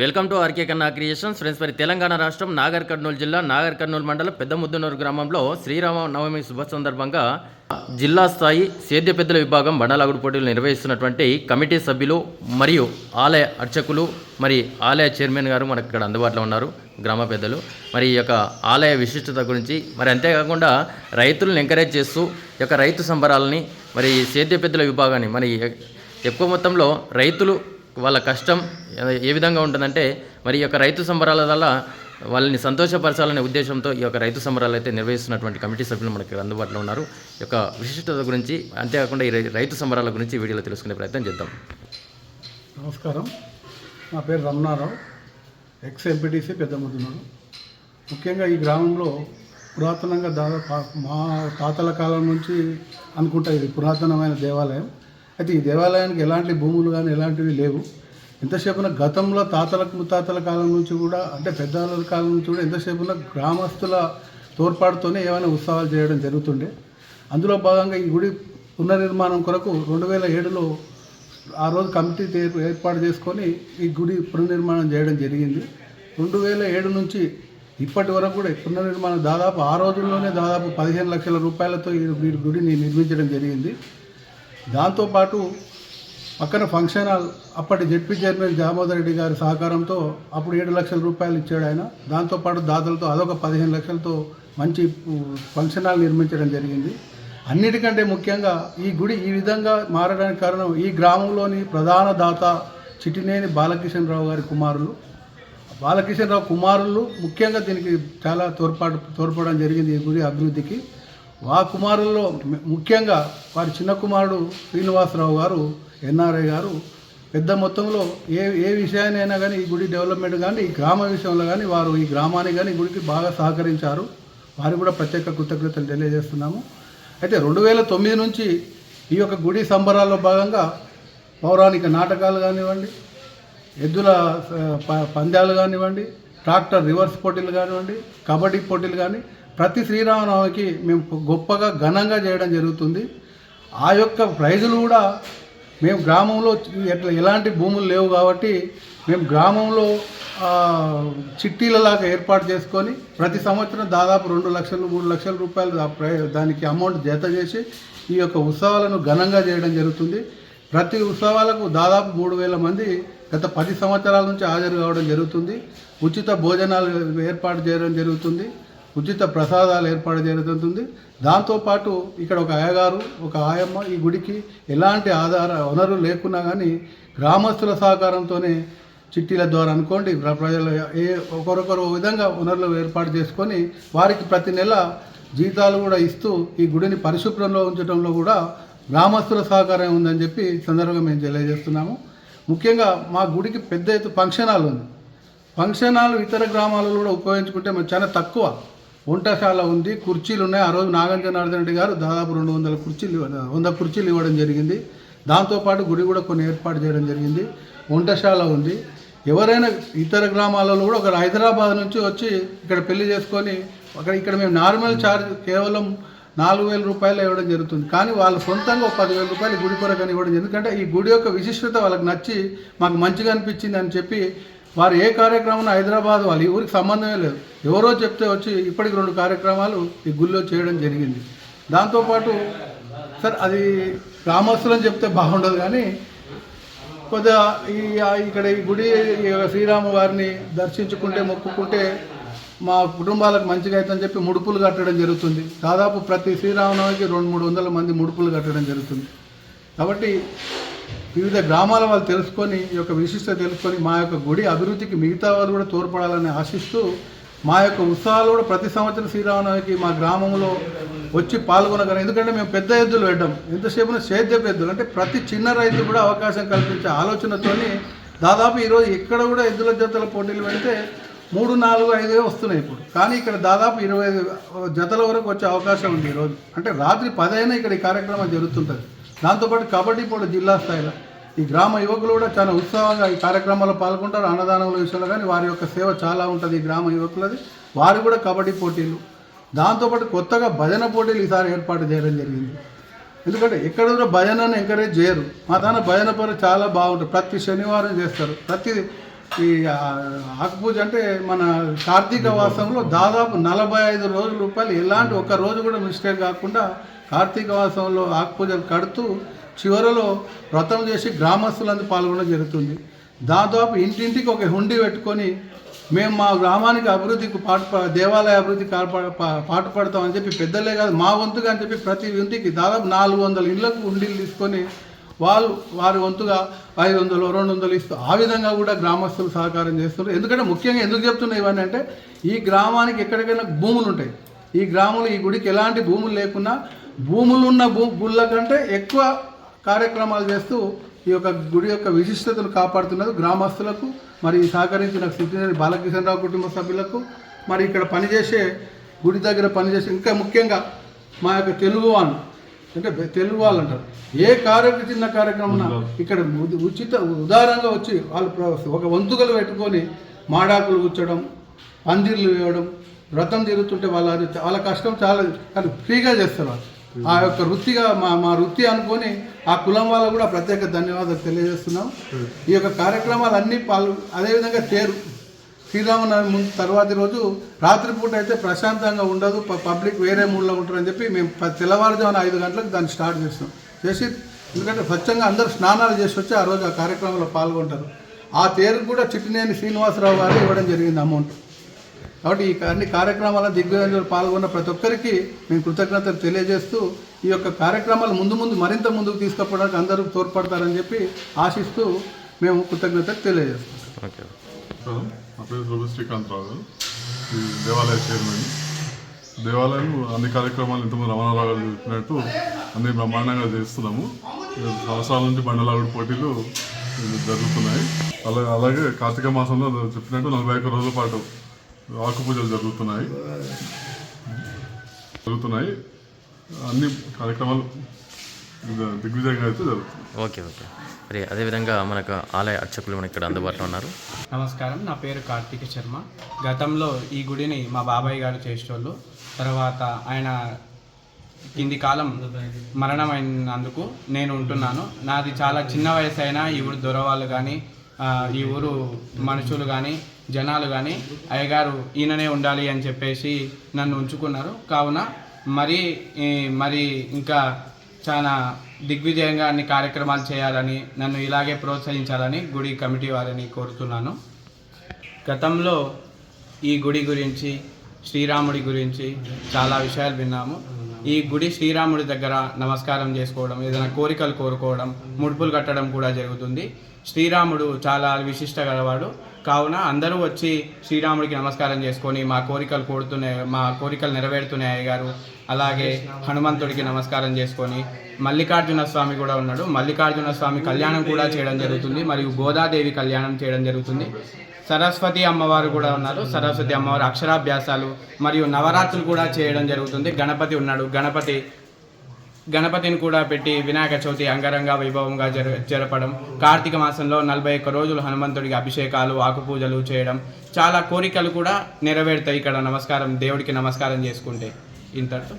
Welcome to RK Kanna creations. Friends మరి తెలంగాణ రాష్ట్రం నాగర్ కర్నూలు జిల్లా నాగర్ కర్నూలు మండలం పెద్ద ముద్దనూరు గ్రామంలో శ్రీరామ నవమి శుభ సందర్భంగా జిల్లా స్థాయి సేద్య పెద్దల విభాగం బండలాగుడు పోటీలు నిర్వహిస్తున్నటువంటి కమిటీ సభ్యులు మరియు ఆలయ అర్చకులు మరి ఆలయ చైర్మన్ గారు మనకు ఇక్కడ అందుబాటులో ఉన్నారు గ్రామ పెద్దలు. మరి ఈ యొక్క ఆలయ విశిష్టత గురించి మరి అంతేకాకుండా రైతులను ఎంకరేజ్ చేస్తూ ఈ యొక్క రైతు సంబరాలని మరి సేద్య పెద్దల విభాగాన్ని మరి ఎక్కువ మొత్తంలో రైతులు వాళ్ళ కష్టం ఏ విధంగా ఉంటుందంటే మరి ఈ యొక్క రైతు సంబరాల వల్ల వాళ్ళని సంతోషపరచాలనే ఉద్దేశంతో ఈ యొక్క రైతు సంబరాలు అయితే నిర్వహిస్తున్నటువంటి కమిటీ సభ్యులు మనకి అందుబాటులో ఉన్నారు. ఈ యొక్క విశిష్టత గురించి అంతేకాకుండా ఈ రైతు సంబరాల గురించి వీడియోలో తెలుసుకునే ప్రయత్నం చేద్దాం. నమస్కారం. నా పేరు రమణారావు. ఎక్స్ ఎంపీటీసీ పెద్ద ముఖ్యంగా ఈ గ్రామంలో పురాతనంగా దాదాపు మా తాతల కాలం నుంచి అనుకుంటా ఇది పురాతనమైన దేవాలయం. అయితే ఈ దేవాలయానికి ఎలాంటి భూములు కానీ ఎలాంటివి లేవు. ఎంతసేపున గతంలో తాతల ముత్తాతల కాలం నుంచి కూడా అంటే పెద్దవాళ్ళ కాలం నుంచి కూడా ఎంతసేపున గ్రామస్తుల తోడ్పాటుతోనే ఏమైనా ఉత్సవాలు చేయడం జరుగుతుండే. అందులో భాగంగా ఈ గుడి పునర్నిర్మాణం కొరకు రెండు వేల ఏడులో ఆ రోజు కమిటీ ఏర్పాటు చేసుకొని ఈ గుడి పునర్నిర్మాణం చేయడం జరిగింది. రెండు వేల ఏడు నుంచి ఇప్పటి వరకు కూడా పునర్నిర్మాణం దాదాపు ఆ రోజుల్లోనే దాదాపు పదిహేను లక్షల రూపాయలతో ఈ గుడిని నిర్మించడం జరిగింది. దాంతోపాటు పక్కన ఫంక్షన్ హాల్ అప్పటి జడ్పీ చైర్మన్ దామోదర్ రెడ్డి గారి సహకారంతో అప్పుడు ఏడు లక్షల రూపాయలు ఇచ్చాడు ఆయన. దాంతోపాటు దాతలతో అదొక పదిహేను లక్షలతో మంచి ఫంక్షన్ హాల్ నిర్మించడం జరిగింది. అన్నిటికంటే ముఖ్యంగా ఈ గుడి ఈ విధంగా మారడానికి కారణం ఈ గ్రామంలోని ప్రధాన దాత చిటినేని బాలకిషన్ రావు గారి కుమారులు. బాలకిషన్ రావు కుమారులు ముఖ్యంగా దీనికి చాలా తోడ్పాటు తోడ్పడడం జరిగింది ఈ గుడి అభివృద్ధికి. ఆ కుమారుల్లో ముఖ్యంగా వారి చిన్న కుమారుడు శ్రీనివాసరావు గారు ఎన్ఆర్ఐ గారు పెద్ద మొత్తంలో ఏ ఏ విషయాన్నైనా కానీ ఈ గుడి డెవలప్మెంట్ కానీ ఈ గ్రామ విషయంలో కానీ వారు ఈ గ్రామానికి కానీ గుడికి బాగా సహకరించారు. వారికి కూడా ప్రత్యేక కృతజ్ఞతలు తెలియజేస్తున్నాము. అయితే రెండు వేల తొమ్మిది నుంచి ఈ యొక్క గుడి సంబరాల్లో భాగంగా పౌరాణిక నాటకాలు కానివ్వండి ఎద్దుల ప- పందాలు కానివ్వండి ట్రాక్టర్ రివర్స్ పోటీలు కానివ్వండి కబడ్డీ పోటీలు కానీ ప్రతి శ్రీరామనవమికి మేము గొప్పగా ఘనంగా చేయడం జరుగుతుంది. ఆ యొక్క ప్రైజులు కూడా మేము గ్రామంలో ఎట్లా ఎలాంటి భూములు లేవు కాబట్టి మేము గ్రామంలో చిట్టీలలాగా ఏర్పాటు చేసుకొని ప్రతి సంవత్సరం దాదాపు రెండు లక్షలు మూడు లక్షల రూపాయలు ప్రై- దానికి అమౌంట్ జత చేసి ఈ యొక్క ఉత్సవాలను ఘనంగా చేయడం జరుగుతుంది. ప్రతి ఉత్సవాలకు దాదాపు మూడు వేల మంది గత పది సంవత్సరాల నుంచి హాజరు కావడం జరుగుతుంది. ఉచిత భోజనాలు ఏర్పాటు చేయడం జరుగుతుంది. ఉచిత ప్రసాదాలు ఏర్పాటు జరుగుతుంది. దాంతోపాటు ఇక్కడ ఒక అయ్యగారు ఒక ఆయమ్మ ఈ గుడికి ఎలాంటి ఆధార వనరు లేకున్నా కానీ గ్రామస్తుల సహకారంతోనే చిట్టీల ద్వారా అనుకోండి ప్రజలు ఏ ఒకరొకరు విధంగా వనరులు ఏర్పాటు చేసుకొని వారికి ప్రతి నెల జీతాలు కూడా ఇస్తూ ఈ గుడిని పరిశుభ్రంలో ఉంచడంలో కూడా గ్రామస్తుల సహకారం ఉందని చెప్పి సందర్భంగా మేము తెలియజేస్తున్నాము. ముఖ్యంగా మా గుడికి పెద్ద ఎత్తు ఫంక్షన్ హాల్ ఉంది. ఫంక్షన్ హాల్ ఇతర గ్రామాలలో కూడా ఉపయోగించుకుంటే మనకు చాలా తక్కువ. వంటశాల ఉంది కుర్చీలు ఉన్నాయి ఆ రోజు నాగార్జున రెడ్డి గారు దాదాపు రెండు వందల కుర్చీలు వంద కుర్చీలు ఇవ్వడం జరిగింది. దాంతోపాటు గుడి కూడా కొన్ని ఏర్పాటు చేయడం జరిగింది. వంటశాల ఉంది. ఎవరైనా ఇతర గ్రామాలలో కూడా ఒక హైదరాబాద్ నుంచి వచ్చి ఇక్కడ పెళ్ళి చేసుకొని అక్కడ ఇక్కడ మేము నార్మల్ ఛార్జ్ కేవలం నాలుగు వేల రూపాయలు ఇవ్వడం జరుగుతుంది. కానీ వాళ్ళు సొంతంగా ఒక పదివేల రూపాయలు గుడి కొరకని ఇవ్వడం జరుగుతుంది. ఎందుకంటే ఈ గుడి యొక్క విశిష్టత వాళ్ళకి నచ్చి మాకు మంచిగా అనిపించింది అని చెప్పి వారు ఏ కార్యక్రమం హైదరాబాద్ వాళ్ళు ఈ ఊరికి సంబంధమే లేదు. ఎవరో చెప్తే వచ్చి ఇప్పటికి రెండు కార్యక్రమాలు ఈ గుళ్ళో చేయడం జరిగింది. దాంతోపాటు సార్ అది గ్రామస్తులని చెప్తే బాగుండదు కానీ కొద్దిగా ఈ ఇక్కడ ఈ గుడి ఈ శ్రీరాము వారిని దర్శించుకుంటే మొక్కుకుంటే మా కుటుంబాలకు మంచిగా అవుతుందని చెప్పి ముడుపులు కట్టడం జరుగుతుంది. దాదాపు ప్రతి శ్రీరామనవమికి రెండు మూడు వందల మంది ముడుపులు కట్టడం జరుగుతుంది. కాబట్టి వివిధ గ్రామాల వాళ్ళు తెలుసుకొని ఈ యొక్క విశిష్టత తెలుసుకొని మా యొక్క గుడి అభివృద్ధికి మిగతా వాళ్ళు కూడా తోడ్పడాలని ఆశిస్తూ మా యొక్క ఉత్సవాలు కూడా ప్రతి సంవత్సరం శ్రీరామనవమికి మా గ్రామంలో వచ్చి పాల్గొనగలం. ఎందుకంటే మేము పెద్ద ఎద్దులు పెట్టాం ఎంతసేపు సేద్య ఎద్దులు. అంటే ప్రతి చిన్న రైతు కూడా అవకాశం కల్పించే ఆలోచనతోని దాదాపు ఈరోజు ఇక్కడ కూడా ఎద్దుల జతల పోటీలు పెడితే మూడు నాలుగు ఐదు వస్తున్నాయి ఇప్పుడు. కానీ ఇక్కడ దాదాపు ఇరవై ఐదు జతల వరకు వచ్చే అవకాశం ఉంది ఈరోజు. అంటే రాత్రి పదైనా ఇక్కడ ఈ కార్యక్రమం జరుగుతుంటుంది. దాంతోపాటు కబడ్డీ పోటీ జిల్లా స్థాయిలో. ఈ గ్రామ యువకులు కూడా చాలా ఉత్సాహంగా ఈ కార్యక్రమాల్లో పాల్గొంటారు. అన్నదానముల విషయంలో కానీ వారి యొక్క సేవ చాలా ఉంటుంది ఈ గ్రామ యువకులది. వారు కూడా కబడ్డీ పోటీలు. దాంతోపాటు కొత్తగా భజన పోటీలు ఈసారి ఏర్పాటు చేయడం జరిగింది. ఎందుకంటే ఎక్కడ కూడా భజనను ఎంకరేజ్ చేయరు. మా దాని భజన పనులు చాలా బాగుంటుంది ప్రతి శనివారం చేస్తారు. ప్రతి ఈ ఆకుపూజ అంటే మన కార్తీక వాసంలో దాదాపు నలభై ఐదు రోజుల రూపాయలు. ఎలాంటి ఒక్క రోజు కూడా మిస్టేక్ కాకుండా కార్తీక వాసంలో ఆకుపూజలు కడుతూ చివరలో వ్రతం చేసి గ్రామస్తులందరూ పాల్గొనడం జరుగుతుంది. దాదాపు ఇంటింటికి ఒక హుండీ పెట్టుకొని మేము మా గ్రామానికి అభివృద్ధికి పాటు దేవాలయ అభివృద్ధికి కాపా- పా- పాటుపడతామని చెప్పి పెద్దలే కాదు మా వంతుగా అని చెప్పి ప్రతి ఇంటికి దాదాపు నాలుగు వందల ఇళ్ళకు హుండీలు తీసుకొని వాళ్ళు వారి వంతుగా ఐదు వందలు రెండు వందలు ఇస్తూ ఆ విధంగా కూడా గ్రామస్తులు సహకారం చేస్తున్నారు. ఎందుకంటే ముఖ్యంగా ఎందుకు చెప్తున్నాయి ఇవన్నీ అంటే ఈ గ్రామానికి ఎక్కడికైనా భూములు ఉంటాయి. ఈ గ్రామంలో ఈ గుడికి ఎలాంటి భూములు లేకున్నా భూములు ఉన్న భూ గుళ్ళ కంటే ఎక్కువ కార్యక్రమాలు చేస్తూ ఈ యొక్క గుడి యొక్క విశిష్టతను కాపాడుతున్నది గ్రామస్తులకు మరి ఈ సహకరించిన సిద్ధినేని బాలకిషన్ రావు కుటుంబ సభ్యులకు మరి ఇక్కడ పనిచేసే గుడి దగ్గర పనిచేసే ఇంకా ముఖ్యంగా మా యొక్క తెలుగు వాళ్ళు అంటే తెలుగు వాళ్ళు అంటారు ఏ కార్యక్రమం చిన్న కార్యక్రమం ఇక్కడ ఉచిత ఉదారంగా వచ్చి వాళ్ళు ఒక వంతుకలు పెట్టుకొని మాడాకులు కూర్చోడం పందిర్లు వేయడం వ్రతం తిరుగుతుంటే వాళ్ళ వాళ్ళ కష్టం చాలా కానీ ఫ్రీగా చేస్తారు వాళ్ళు. ఆ యొక్క వృత్తిగా మా మా వృత్తి అనుకొని ఆ కులం వాళ్ళకు కూడా ప్రత్యేక ధన్యవాదాలు తెలియజేస్తున్నాం. ఈ యొక్క కార్యక్రమాలన్నీ పాల్గొ అదేవిధంగా తేరు శ్రీరామనవమి ముందు తర్వాతి రోజు రాత్రిపూట అయితే ప్రశాంతంగా ఉండదు పబ్లిక్ వేరే మూడ్లో ఉంటారని చెప్పి మేము తెల్లవారుజామున ఐదు గంటలకు దాన్ని స్టార్ట్ చేస్తాం. చేసి ఎందుకంటే స్వచ్ఛంగా అందరూ స్నానాలు చేసి వచ్చి ఆ రోజు ఆ కార్యక్రమంలో పాల్గొంటారు. ఆ తేరుకు కూడా చిట్టినేని శ్రీనివాసరావు గారు ఇవ్వడం జరిగింది అమౌంట్. కాబట్టి ఈ అన్ని కార్యక్రమాల దిగ్విజయంలో పాల్గొన్న ప్రతి ఒక్కరికి మేము కృతజ్ఞతలు తెలియజేస్తూ ఈ యొక్క కార్యక్రమాలు ముందు ముందు మరింత ముందుకు తీసుకుపోవడానికి అందరూ తోడ్పడతారని చెప్పి ఆశిస్తూ మేము కృతజ్ఞతలు తెలియజేస్తాం ఓకే నా పేరు రవి శ్రీకాంతరావు ఈ దేవాలయ చైర్మన్. దేవాలయం అన్ని కార్యక్రమాలు ఇంతకుముందు రమణారావు గారు చెప్పినట్టు అన్ని బ్రహ్మాండంగా చేస్తున్నాము. సంవత్సరాల నుంచి బండలాగుడు పోటీలు జరుగుతున్నాయి. అలాగే అలాగే కార్తీక మాసంలో చెప్పినట్టు నలభై ఒక్క రోజుల పాటు ఆకు పూజలు జరుగుతున్నాయి. జరుగుతున్నాయి. అన్ని కార్యక్రమాలు దిగ్విజయంగా అయితే జరుగుతున్నాయి ఓకే ఓకే. మరి అదేవిధంగా మనకు ఆలయ అర్చకులు మనకి ఇక్కడ అందుబాటులో ఉన్నారు. నమస్కారం నా పేరు కార్తీక శర్మ. గతంలో ఈ గుడిని మా బాబాయ్ గారు చేసేటోళ్ళు. తర్వాత ఆయన కింది కాలం మరణమైనందుకు నేను ఉంటున్నాను. నాది చాలా చిన్న వయసు అయినా ఈ ఊరు దొరవాళ్ళు కానీ ఈ ఊరు మనుషులు కానీ జనాలు కానీ అయ్యగారు ఈయననే ఉండాలి అని చెప్పేసి నన్ను ఉంచుకున్నారు. కావున మరి మరి ఇంకా చాలా దిగ్విజయంగా అన్ని కార్యక్రమాలు చేయాలని నన్ను ఇలాగే ప్రోత్సహించాలని గుడి కమిటీ వారిని కోరుతున్నాను. గతంలో ఈ గుడి గురించి శ్రీరాముడి గురించి చాలా విషయాలు విన్నాము. ఈ గుడి శ్రీరాముడి దగ్గర నమస్కారం చేసుకోవడం ఏదైనా కోరికలు కోరుకోవడం ముడుపులు కట్టడం కూడా జరుగుతుంది. శ్రీరాముడు చాలా విశిష్ట గలవాడు కావున అందరూ వచ్చి శ్రీరాముడికి నమస్కారం చేసుకొని మా కోరికలు కోరుతున్నాయి మా కోరికలు నెరవేరుతున్నాయి గారు అలాగే హనుమంతుడికి నమస్కారం చేసుకొని మల్లికార్జున స్వామి కూడా ఉన్నాడు. మల్లికార్జున స్వామి కళ్యాణం కూడా చేయడం జరుగుతుంది. మరియు గోదాదేవి కళ్యాణం చేయడం జరుగుతుంది. సరస్వతి అమ్మవారు కూడా ఉన్నారు. సరస్వతి అమ్మవారు అక్షరాభ్యాసాలు మరియు నవరాత్రులు కూడా చేయడం జరుగుతుంది. గణపతి ఉన్నాడు. గణపతి గణపతిని కూడా పెట్టి వినాయక చవితి అంగరంగ వైభవంగా జర జరపడం కార్తీక మాసంలో నలభై ఒక్క రోజులు హనుమంతుడికి అభిషేకాలు ఆకుపూజలు చేయడం చాలా కోరికలు కూడా నెరవేరుతాయి ఇక్కడ నమస్కారం దేవుడికి నమస్కారం చేసుకుంటే. ఇంతటితో